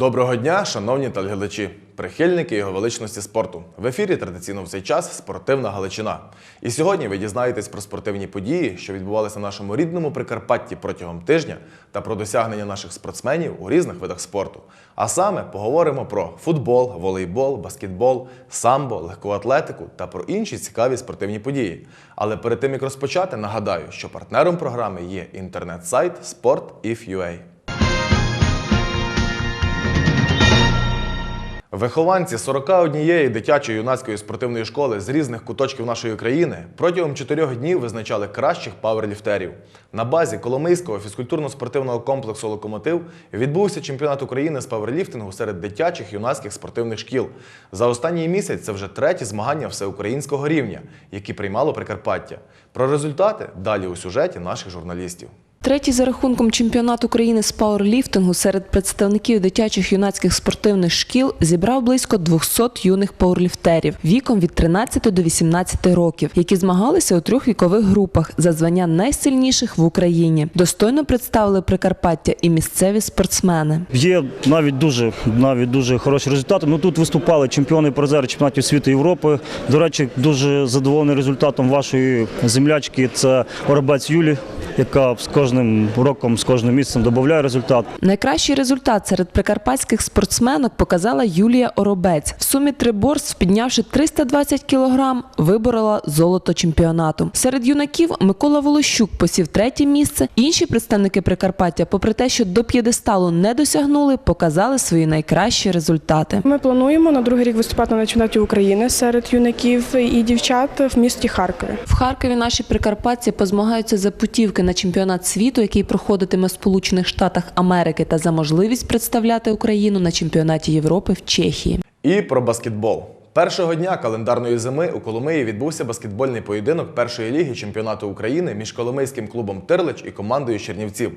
Доброго дня, шановні телеглядачі, прихильники його величності спорту. В ефірі традиційно в цей час спортивна Галичина. І сьогодні ви дізнаєтесь про спортивні події, що відбувалися в нашому рідному Прикарпатті протягом тижня, та про досягнення наших спортсменів у різних видах спорту. А саме поговоримо про футбол, волейбол, баскетбол, самбо, легку атлетику та про інші цікаві спортивні події. Але перед тим як розпочати, нагадаю, що партнером програми є інтернет-сайт Sport.if.ua. Вихованці 41 дитячої юнацької спортивної школи з різних куточків нашої країни протягом чотирьох днів визначали кращих паверліфтерів. На базі Коломийського фізкультурно-спортивного комплексу Локомотив відбувся чемпіонат України з паверліфтингу серед дитячих юнацьких спортивних шкіл. За останній місяць це вже треті змагання всеукраїнського рівня, які приймало Прикарпаття. Про результати далі у сюжеті наших журналістів. Третій за рахунком чемпіонат України з пауерліфтингу серед представників дитячих юнацьких спортивних шкіл зібрав близько 200 юних пауерліфтерів віком від 13 до 18 років, які змагалися у трьох вікових групах за звання найсильніших в Україні. Достойно представили Прикарпаття і місцеві спортсмени. Є навіть дуже навіть дуже хороші результати. Ну тут виступали чемпіони призери чемпіонатів світу Європи. До речі, дуже задоволений результатом вашої землячки. Це Оробець Юлі, яка з кожним роком, з кожним місяцем додає результат. Найкращий результат серед прикарпатських спортсменок показала Юлія Оробець. В сумі триборств, піднявши 320 кілограм, виборола золото чемпіонату. Серед юнаків Микола Волощук посів третє місце. Інші представники Прикарпаття, попри те, що до п'єдесталу не досягнули, показали свої найкращі результати. Ми плануємо на другий рік виступати на чемпіонаті України серед юнаків і дівчат в місті Харкові. В Харкові наші прикарпатці позмагаються за путівки на чемпіонат світу, який проходитиме в Сполучених Штатах Америки, та за можливість представляти Україну на чемпіонаті Європи в Чехії. І про баскетбол. Першого дня календарної зими у Коломиї відбувся баскетбольний поєдинок першої ліги чемпіонату України між Коломийським клубом Тирлич і командою Чернівців.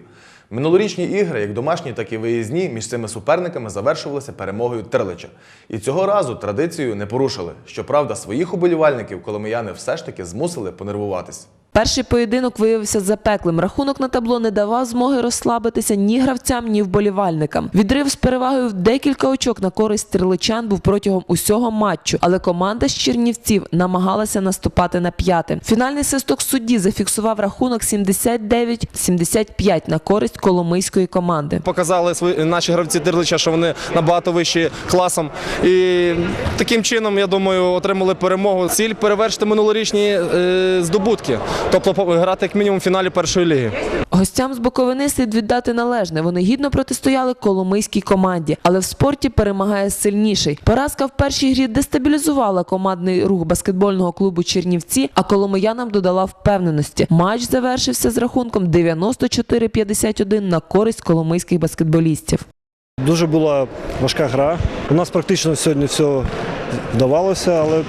Минулорічні ігри, як домашні, так і виїзні, між цими суперниками завершувалися перемогою Тирлича. І цього разу традицію не порушили. Щоправда, своїх уболівальників коломияни все ж таки змусили понервуватись. Перший поєдинок виявився запеклим. Рахунок на табло не давав змоги розслабитися ні гравцям, ні вболівальникам. Відрив з перевагою в декілька очок на користь стріличан був протягом усього матчу, але команда з Чернівців намагалася наступати на п'яте. Фінальний свисток судді зафіксував рахунок 79-75 на користь коломийської команди. Показали наші гравці Тирлича, що вони набагато вищі класом. І таким чином, я думаю, отримали перемогу. Ціль перевершити минулорічні е, здобутки, тобто грати як мінімум в фіналі першої ліги. Гостям з Буковини слід віддати належне. Вони гідно протистояли коломийській команді, але в спорті перемагає сильніший. Поразка в першій грі дестабілізувала командний рух баскетбольного клубу Чернівці, а коломиянам додала впевненості. Матч завершився з рахунком 94-51 на користь коломийських баскетболістів. Дуже була важка гра. У нас практично сьогодні все вдавалося, але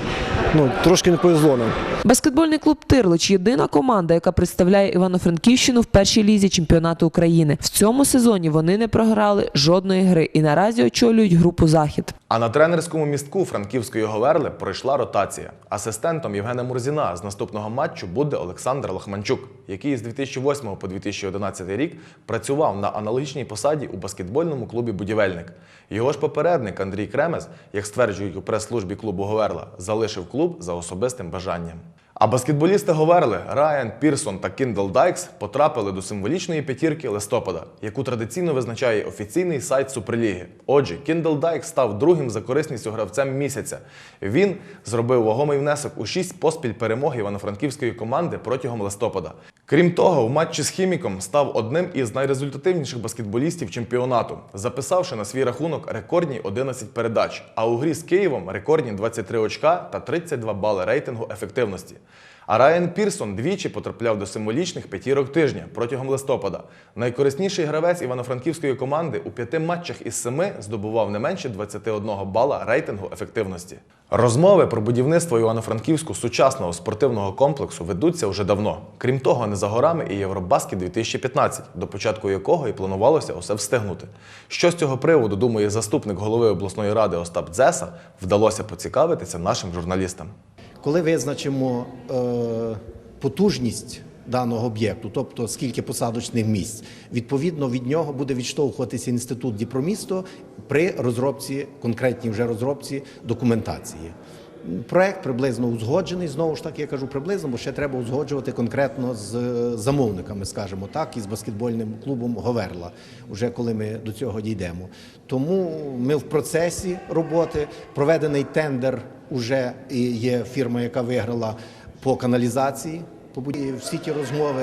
ну, трошки не повезло нам. Баскетбольний клуб Тирлич єдина команда, яка представляє Івано-Франківщину в першій лізі чемпіонату України. В цьому сезоні вони не програли жодної гри і наразі очолюють групу Захід. А на тренерському містку франківської Говерли пройшла ротація. Асистентом Євгена Мурзіна з наступного матчу буде Олександр Лохманчук, який з 2008 по 2011 рік працював на аналогічній посаді у баскетбольному клубі Будівельник. Його ж попередник Андрій Кремес, як стверджують у прес-службі клубу Говерла, залишив клуб за особистим бажанням. А баскетболісти Говерли Райан Пірсон та Кіндл Дайкс потрапили до символічної п'ятірки листопада, яку традиційно визначає офіційний сайт Суперліги. Отже, Кіндл Дайкс став другим за корисністю гравцем місяця. Він зробив вагомий внесок у шість поспіль перемог івано-франківської команди протягом листопада. Крім того, в матчі з хіміком став одним із найрезультативніших баскетболістів чемпіонату, записавши на свій рахунок рекордні 11 передач, а у грі з Києвом рекордні 23 очка та 32 бали рейтингу ефективності. А Райан Пірсон двічі потрапляв до символічних п'ятірок тижня протягом листопада. Найкорисніший гравець івано-франківської команди у п'яти матчах із семи здобував не менше 21 бала рейтингу ефективності. Розмови про будівництво Івано-Франківську сучасного спортивного комплексу ведуться вже давно. Крім того, не за горами і Євробаскет 2015, до початку якого і планувалося усе встигнути. Що з цього приводу думає заступник голови обласної ради Остап Дзеса, вдалося поцікавитися нашим журналістам. Коли визначимо е, потужність даного об'єкту, тобто скільки посадочних місць. Відповідно від нього буде відштовхуватися інститут Діпромісто при розробці, конкретній вже розробці документації. Проект приблизно узгоджений. Знову ж таки, я кажу приблизно, бо ще треба узгоджувати конкретно з е, замовниками, скажімо так, і з баскетбольним клубом Говерла, вже коли ми до цього дійдемо. Тому ми в процесі роботи. Проведений тендер уже є фірма, яка виграла по каналізації. По Всі ті розмови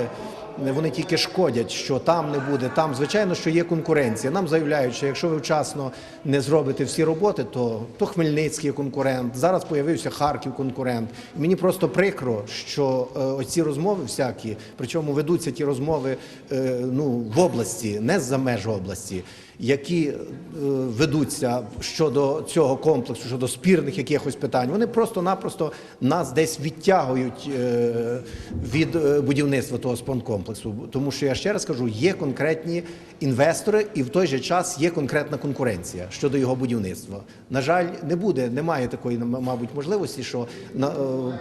вони тільки шкодять, що там не буде. Там, звичайно, що є конкуренція. Нам заявляють, що якщо ви вчасно не зробите всі роботи, то, то Хмельницький конкурент. Зараз появився Харків конкурент. Мені просто прикро, що е, оці розмови всякі, причому ведуться ті розмови е, ну, в області, не за меж області. Які е, ведуться щодо цього комплексу, щодо спірних якихось питань, вони просто-напросто нас десь відтягують е, від е, будівництва того спонкомплексу. Тому що я ще раз кажу, є конкретні інвестори, і в той же час є конкретна конкуренція щодо його будівництва. На жаль, не буде, немає такої, мабуть, можливості, що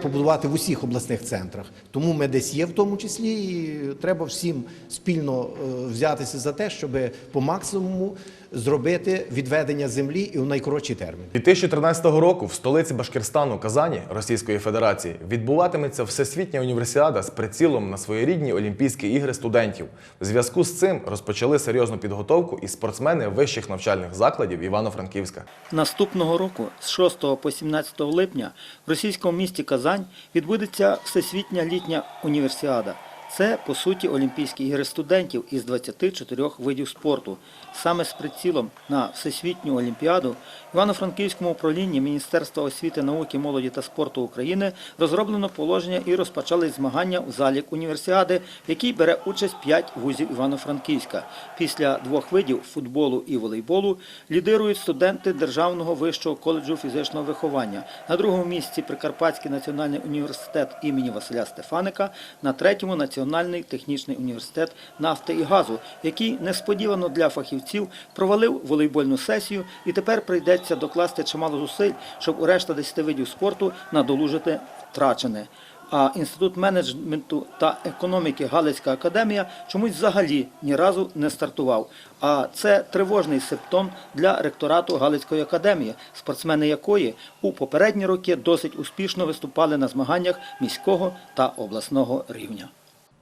побудувати в усіх обласних центрах. Тому ми десь є в тому числі, і треба всім спільно взятися за те, щоб по максимуму зробити відведення землі і в найкоротший термін. 2013 року в столиці Башкирстану Казані Російської Федерації відбуватиметься всесвітня універсіада з прицілом на своєрідні Олімпійські ігри студентів. В зв'язку з цим розпочали серйозну підготовку і спортсмени вищих навчальних закладів Івано-Франківська. Наступного року, з 6 по 17 липня, в російському місті Казань відбудеться Всесвітня літня універсіада. Це, по суті, Олімпійські ігри студентів із 24 видів спорту. Саме з прицілом на Всесвітню Олімпіаду в Івано-Франківському управлінні Міністерства освіти, науки, молоді та спорту України розроблено положення і розпочали змагання у залік універсіади, в якій бере участь 5 вузів Івано-Франківська. Після двох видів футболу і волейболу лідирують студенти Державного вищого коледжу фізичного виховання. На другому місці Прикарпатський національний університет імені Василя Стефаника, на третьому Національний технічний університет нафти і газу, який несподівано для фахівців провалив волейбольну сесію і тепер прийдеться докласти чимало зусиль, щоб у решта 10 видів спорту надолужити втрачене. А інститут менеджменту та економіки Галицька академія чомусь взагалі ні разу не стартував. А це тривожний симптом для ректорату Галицької академії, спортсмени якої у попередні роки досить успішно виступали на змаганнях міського та обласного рівня.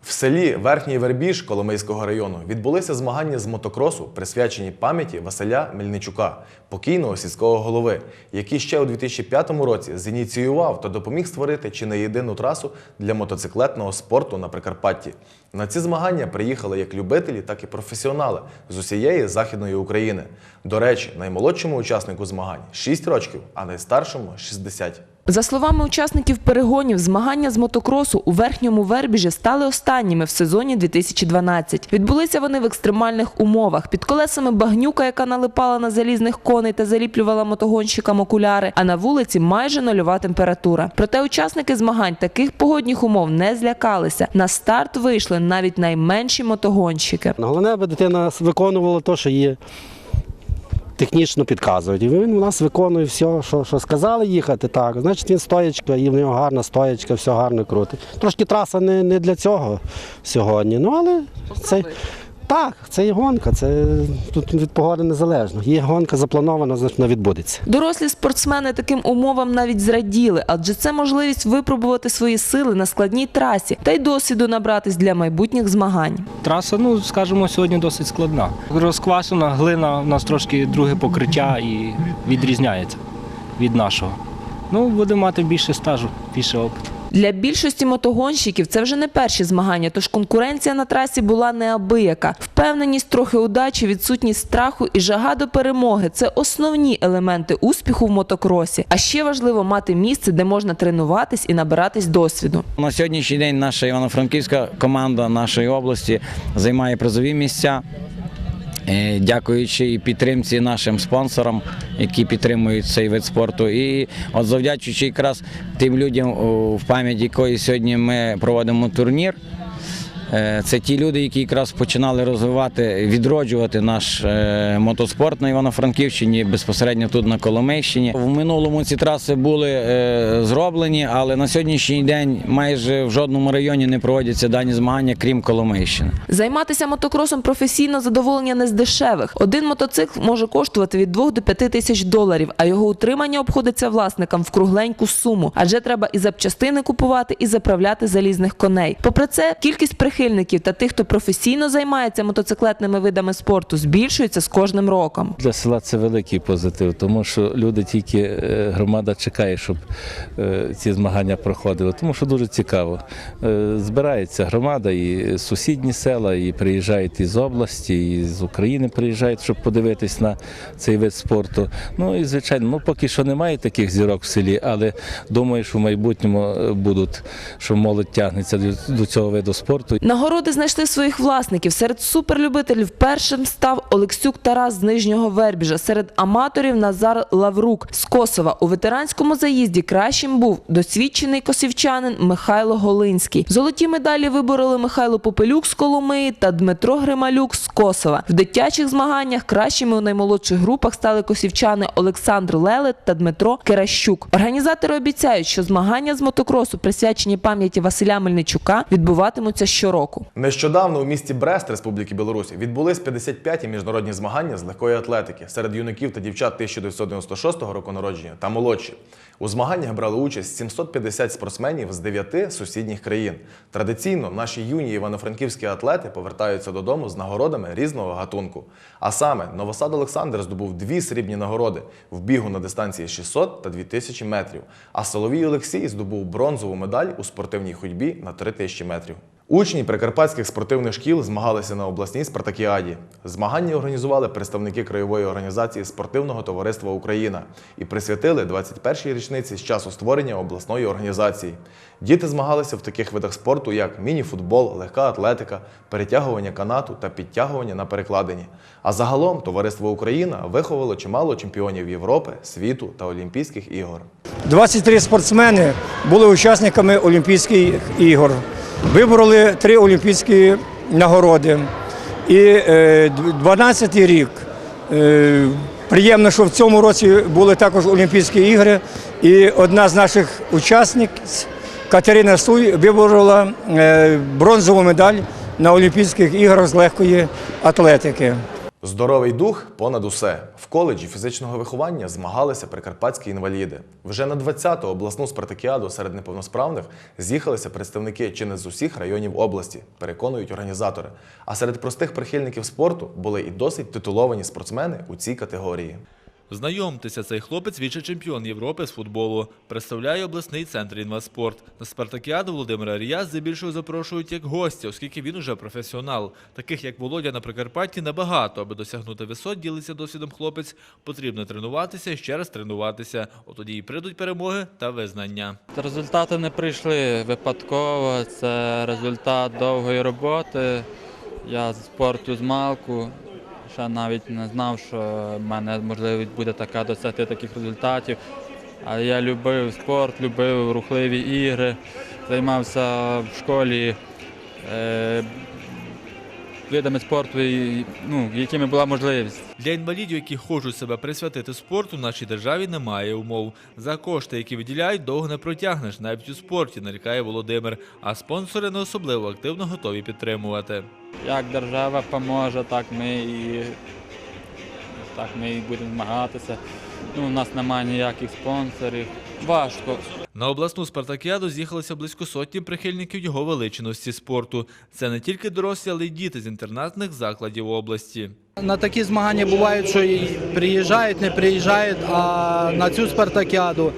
В селі Верхній Вербіж Коломийського району відбулися змагання з мотокросу, присвячені пам'яті Василя Мельничука, покійного сільського голови, який ще у 2005 році зініціював та допоміг створити чи не єдину трасу для мотоциклетного спорту на Прикарпатті. На ці змагання приїхали як любителі, так і професіонали з усієї західної України. До речі, наймолодшому учаснику змагань 6 років, а найстаршому 60. За словами учасників перегонів, змагання з мотокросу у верхньому Вербіжі стали останніми в сезоні 2012. Відбулися вони в екстремальних умовах. Під колесами багнюка, яка налипала на залізних коней та заліплювала мотогонщикам окуляри, а на вулиці майже нульова температура. Проте учасники змагань таких погодних умов не злякалися. На старт вийшли навіть найменші мотогонщики. Головне, аби дитина виконувала те, що їй технічно підказують. І він у нас виконує все, що, що сказали їхати, так. Значить він стоячка, і в нього гарна стоячка, все гарно крутить. Трошки траса не, не для цього сьогодні. Ну але це. Так, це і гонка, це тут від погоди незалежно. Є гонка запланована, значить вона відбудеться. Дорослі спортсмени таким умовам навіть зраділи, адже це можливість випробувати свої сили на складній трасі та й досвіду набратись для майбутніх змагань. Траса, ну скажімо, сьогодні досить складна. Розквашена глина, у нас трошки друге покриття і відрізняється від нашого. Ну, будемо мати більше стажу, більше опиту. Для більшості мотогонщиків це вже не перші змагання, тож конкуренція на трасі була неабияка. Впевненість, трохи удачі, відсутність страху і жага до перемоги це основні елементи успіху в мотокросі. А ще важливо мати місце, де можна тренуватись і набиратись досвіду. На сьогоднішній день наша івано-франківська команда нашої області займає призові місця. Е, Дякуючи і підтримці нашим спонсорам, які підтримують цей вид спорту, і от завдячуючи якраз тим людям, в пам'ять якої сьогодні ми проводимо турнір. Е, Це ті люди, які якраз починали розвивати, відроджувати наш е, мотоспорт на Івано-Франківщині, безпосередньо тут на Коломийщині. В минулому ці траси були е, зроблені, але на сьогоднішній день майже в жодному районі не проводяться дані змагання, крім Коломийщини. Займатися мотокросом професійно задоволення не з дешевих. Один мотоцикл може коштувати від 2 до 5 тисяч доларів, а його утримання обходиться власникам в кругленьку суму. Адже треба і запчастини купувати, і заправляти залізних коней. Попри це, кількість прихильників та тих, хто професійно займається мотоциклетними видами спорту, збільшується з кожним роком. Для села це великий позитив, тому що люди тільки е, громада чекає, щоб е, ці змагання проходили, тому що дуже цікаво. Е, Збирається громада і сусідні села, і приїжджають із області, і з України приїжджають, щоб подивитись на цей вид спорту. Ну і звичайно, ну поки що немає таких зірок в селі, але думаю, що в майбутньому будуть, що молодь тягнеться до цього виду спорту. Нагороди знайшли своїх власників. Серед суперлюбителів першим став Олексюк Тарас з Нижнього Вербіжа. Серед аматорів Назар Лаврук з Косова. У ветеранському заїзді кращим був досвідчений косівчанин Михайло Голинський. Золоті медалі вибороли Михайло Попелюк з Коломиї та Дмитро Грималюк з Косова. В дитячих змаганнях кращими у наймолодших групах стали косівчани Олександр Лелет та Дмитро Керащук. Організатори обіцяють, що змагання з мотокросу, присвячені пам'яті Василя Мельничука, відбуватимуться щороку. Нещодавно у місті Брест Республіки Білорусь відбулись 55-ті міжнародні змагання з легкої атлетики серед юнаків та дівчат 1996 року народження та молодші. У змаганнях брали участь 750 спортсменів з 9 сусідніх країн. Традиційно наші юні івано-франківські атлети повертаються додому з нагородами різного гатунку. А саме Новосад Олександр здобув дві срібні нагороди в бігу на дистанції 600 та 2000 метрів. А Соловій Олексій здобув бронзову медаль у спортивній ходьбі на 3000 метрів. Учні прикарпатських спортивних шкіл змагалися на обласній спартакіаді. Змагання організували представники краєвої організації спортивного товариства Україна і присвятили 21-й річниці з часу створення обласної організації. Діти змагалися в таких видах спорту, як міні-футбол, легка атлетика, перетягування канату та підтягування на перекладині. А загалом товариство Україна виховало чимало чемпіонів Європи, світу та Олімпійських ігор. 23 спортсмени були учасниками Олімпійських ігор. Вибороли три олімпійські нагороди. І е, 12-й рік. Е, приємно, що в цьому році були також Олімпійські ігри. І одна з наших учасниць, Катерина Суй, виборола е, бронзову медаль на Олімпійських іграх з легкої атлетики. Здоровий дух понад усе. В коледжі фізичного виховання змагалися прикарпатські інваліди. Вже на 20-ту обласну спартакіаду серед неповносправних з'їхалися представники чи не з усіх районів області, переконують організатори. А серед простих прихильників спорту були і досить титуловані спортсмени у цій категорії. Знайомтеся, цей хлопець віце-чемпіон Європи з футболу. Представляє обласний центр інваспорт. На спартакіаду Володимира Рія здебільшого запрошують як гостя, оскільки він уже професіонал. Таких як Володя на Прикарпатті небагато. Аби досягнути висот, ділиться досвідом хлопець. Потрібно тренуватися і ще раз тренуватися. От тоді і прийдуть перемоги та визнання. Результати не прийшли випадково. Це результат довгої роботи. Я з спорту з малку. Ще навіть не знав, що в мене можливість буде така досягти таких результатів. Але я любив спорт, любив рухливі ігри, займався в школі е, видами спорту, і, ну, якими була можливість. Для інвалідів, які хочуть себе присвятити спорту, в нашій державі немає умов. За кошти, які виділяють, довго не протягнеш, навіть у спорті, нарікає Володимир. А спонсори не особливо активно готові підтримувати. Як держава поможе, так ми і так ми і будемо змагатися. Ну, у нас немає ніяких спонсорів. Важко. На обласну спартакіаду з'їхалося близько сотні прихильників його величності спорту. Це не тільки дорослі, але й діти з інтернатних закладів області. На такі змагання бувають, що і приїжджають, не приїжджають, а на цю спартакіаду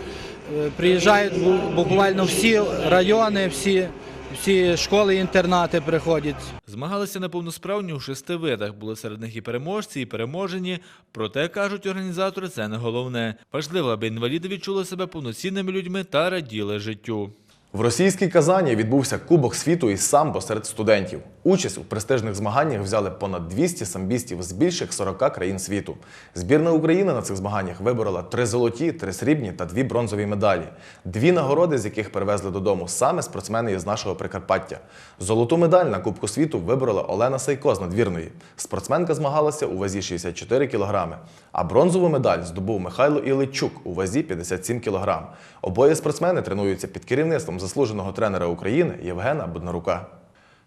е, приїжджають буквально всі райони, всі, всі школи, інтернати приходять. Змагалися неповносправні у шести видах. Були серед них і переможці, і переможені. Проте, кажуть організатори, це не головне. Важливо, аби інваліди відчули себе повноцінними людьми та раділи життю. В російській Казані відбувся Кубок світу із самбо серед студентів. Участь у престижних змаганнях взяли понад 200 самбістів з більших 40 країн світу. Збірна України на цих змаганнях виборола три золоті, три срібні та дві бронзові медалі. Дві нагороди, з яких перевезли додому саме спортсмени із нашого Прикарпаття. Золоту медаль на Кубку світу виборола Олена Сайко з надвірної. Спортсменка змагалася у вазі 64 кілограми, а бронзову медаль здобув Михайло Іличук у вазі 57 кілограм. Обоє спортсмени тренуються під керівництвом заслуженого тренера України Євгена Буднарука.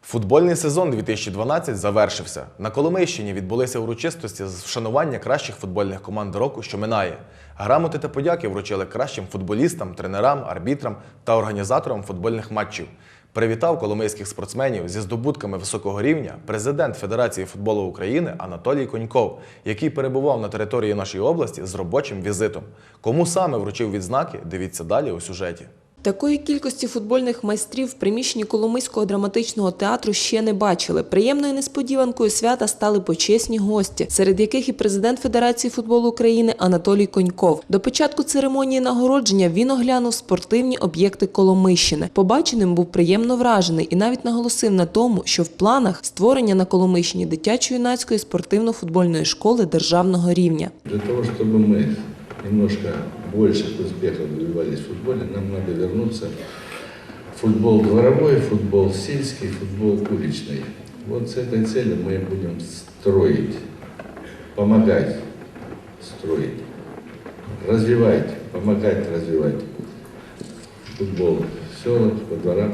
Футбольний сезон 2012 завершився. На Коломийщині відбулися урочистості з вшанування кращих футбольних команд року, що минає. Грамоти та подяки вручили кращим футболістам, тренерам, арбітрам та організаторам футбольних матчів. Привітав коломийських спортсменів зі здобутками високого рівня президент Федерації футболу України Анатолій Коньков, який перебував на території нашої області з робочим візитом. Кому саме вручив відзнаки, дивіться далі у сюжеті. Такої кількості футбольних майстрів в приміщенні Коломийського драматичного театру ще не бачили. Приємною несподіванкою свята стали почесні гості, серед яких і президент Федерації футболу України Анатолій Коньков. До початку церемонії нагородження він оглянув спортивні об'єкти Коломийщини. Побаченим був приємно вражений і навіть наголосив на тому, що в планах створення на Коломийщині дитячо-юнацької спортивно-футбольної школи державного рівня. Для того, чтобы мы немножко больших успехов добивались в футболе, нам надо вернуться. В футбол дворовой, футбол сельский, футбол уличный. Вот с этой целью мы будем строить, помогать строить, развивать, помогать развивать футбол. В селах, во дворах,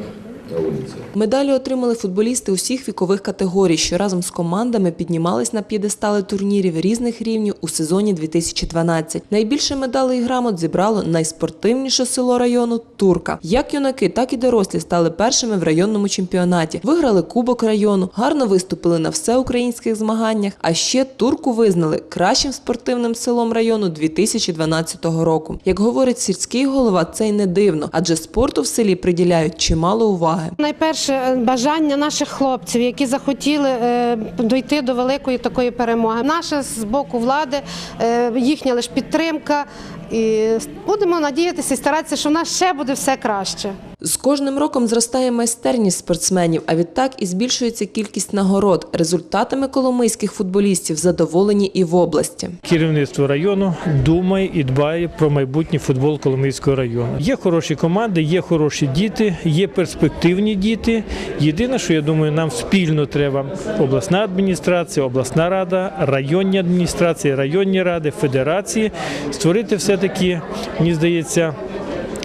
на улицах. Медалі отримали футболісти усіх вікових категорій, що разом з командами піднімались на п'єдестали турнірів різних рівнів у сезоні 2012. Найбільше медалей і грамот зібрало найспортивніше село району Турка. Як юнаки, так і дорослі стали першими в районному чемпіонаті. Виграли Кубок району, гарно виступили на всеукраїнських змаганнях. А ще турку визнали кращим спортивним селом району 2012 року. Як говорить сільський голова, це й не дивно, адже спорту в селі приділяють чимало уваги. Найперше е, бажання наших хлопців, які захотіли е, дойти до великої такої перемоги. Наша з боку влади, е, їхня лише підтримка. І будемо надіятися і старатися, що в нас ще буде все краще. З кожним роком зростає майстерність спортсменів, а відтак і збільшується кількість нагород. Результатами коломийських футболістів задоволені і в області. Керівництво району думає і дбає про майбутній футбол Коломийського району. Є хороші команди, є хороші діти, є перспективні діти. Єдине, що я думаю, нам спільно треба обласна адміністрація, обласна рада, районні адміністрації, районні ради, федерації створити все-таки, мені здається,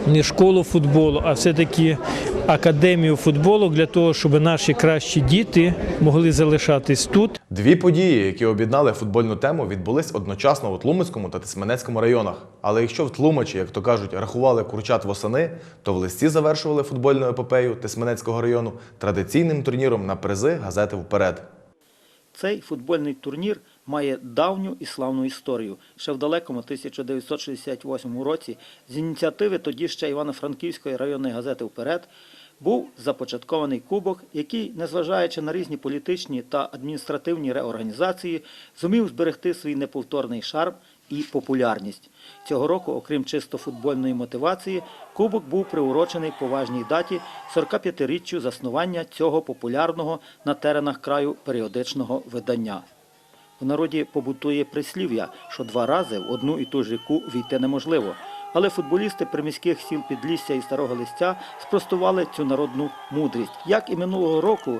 не школу футболу, а все-таки академію футболу для того, щоб наші кращі діти могли залишатись тут. Дві події, які об'єднали футбольну тему, відбулись одночасно у Тлумацькому та Тисменецькому районах. Але якщо в Тлумачі, як то кажуть, рахували курчат восени, то в листі завершували футбольну епопею Тисменецького району традиційним турніром на призи газети вперед. Цей футбольний турнір має давню і славну історію. Ще в далекому 1968 році з ініціативи тоді ще Івано-Франківської районної газети «Вперед» був започаткований кубок, який, незважаючи на різні політичні та адміністративні реорганізації, зумів зберегти свій неповторний шарм і популярність. Цього року, окрім чисто футбольної мотивації, кубок був приурочений поважній даті 45-річчю заснування цього популярного на теренах краю періодичного видання. В народі побутує прислів'я, що два рази в одну і ту ж ріку війти неможливо. Але футболісти приміських сіл Підлісся і Старого Листя спростували цю народну мудрість. Як і минулого року,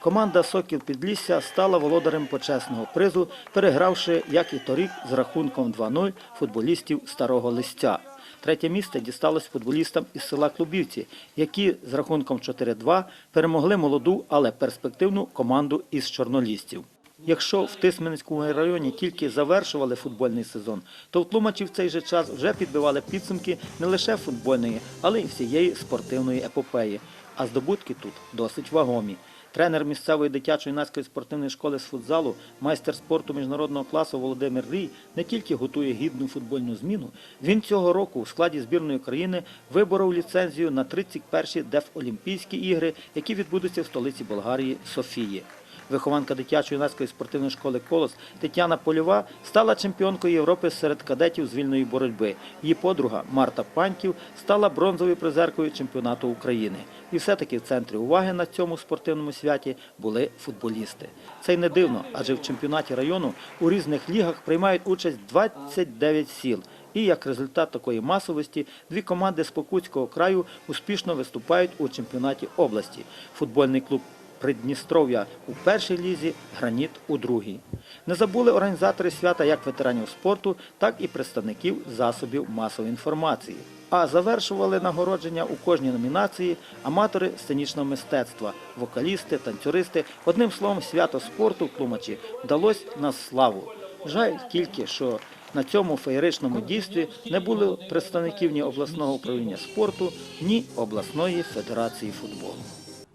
команда Сокіл Підлісся стала володарем почесного призу, перегравши, як і торік, з рахунком 2-0 футболістів Старого Листя. Третє місце дісталось футболістам із села Клубівці, які з рахунком 4-2 перемогли молоду, але перспективну команду із чорнолістів. Якщо в Тисменському районі тільки завершували футбольний сезон, то в Тлумачі в цей же час вже підбивали підсумки не лише футбольної, але й всієї спортивної епопеї. А здобутки тут досить вагомі. Тренер місцевої дитячо-юнацької спортивної школи з футзалу, майстер спорту міжнародного класу Володимир Рій не тільки готує гідну футбольну зміну, він цього року у складі збірної країни виборов ліцензію на 31-ті Дефолімпійські ігри, які відбудуться в столиці Болгарії Софії. Вихованка дитячо-юнацької спортивної школи Колос Тетяна Польова стала чемпіонкою Європи серед кадетів з вільної боротьби. Її подруга Марта Паньків стала бронзовою призеркою чемпіонату України. І все-таки в центрі уваги на цьому спортивному святі були футболісти. Це й не дивно, адже в чемпіонаті району у різних лігах приймають участь 29 сіл. І як результат такої масовості дві команди з Покутського краю успішно виступають у чемпіонаті області. Футбольний клуб Придністров'я у першій лізі, граніт у другій. Не забули організатори свята як ветеранів спорту, так і представників засобів масової інформації. А завершували нагородження у кожній номінації аматори сценічного мистецтва, вокалісти, танцюристи. Одним словом, свято спорту в Тлумачі вдалося на славу. Жаль тільки, що на цьому феєричному дійстві не було представників ні обласного управління спорту, ні обласної федерації футболу.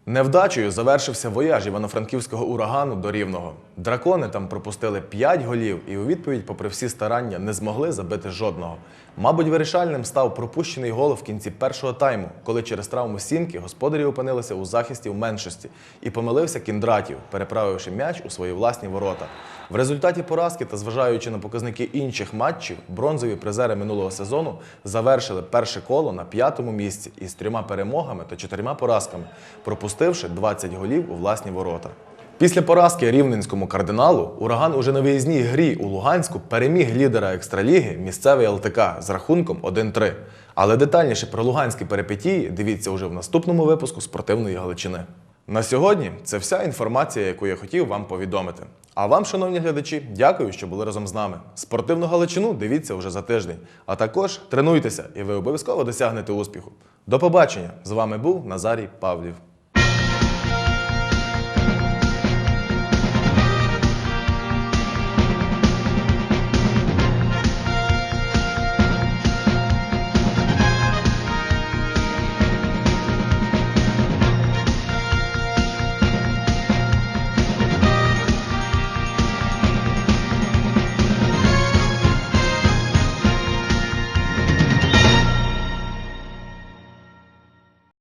Невдачею завершився вояж івано-франківського урагану до Рівного. Дракони там пропустили 5 голів і у відповідь, попри всі старання, не змогли забити жодного. Мабуть, вирішальним став пропущений гол в кінці першого тайму, коли через травму сімки господарі опинилися у захисті в меншості і помилився кіндратів, переправивши м'яч у свої власні ворота. В результаті поразки та зважаючи на показники інших матчів, бронзові призери минулого сезону завершили перше коло на п'ятому місці із трьома перемогами та чотирма поразками, пропустивши 20 голів у власні ворота. Після поразки рівненському кардиналу ураган уже на виїзній грі у Луганську переміг лідера екстраліги місцевий ЛТК з рахунком 1-3. Але детальніше про луганські перипетії дивіться уже в наступному випуску спортивної Галичини. На сьогодні це вся інформація, яку я хотів вам повідомити. А вам, шановні глядачі, дякую, що були разом з нами. Спортивну Галичину дивіться вже за тиждень. А також тренуйтеся, і ви обов'язково досягнете успіху. До побачення! З вами був Назарій Павлів.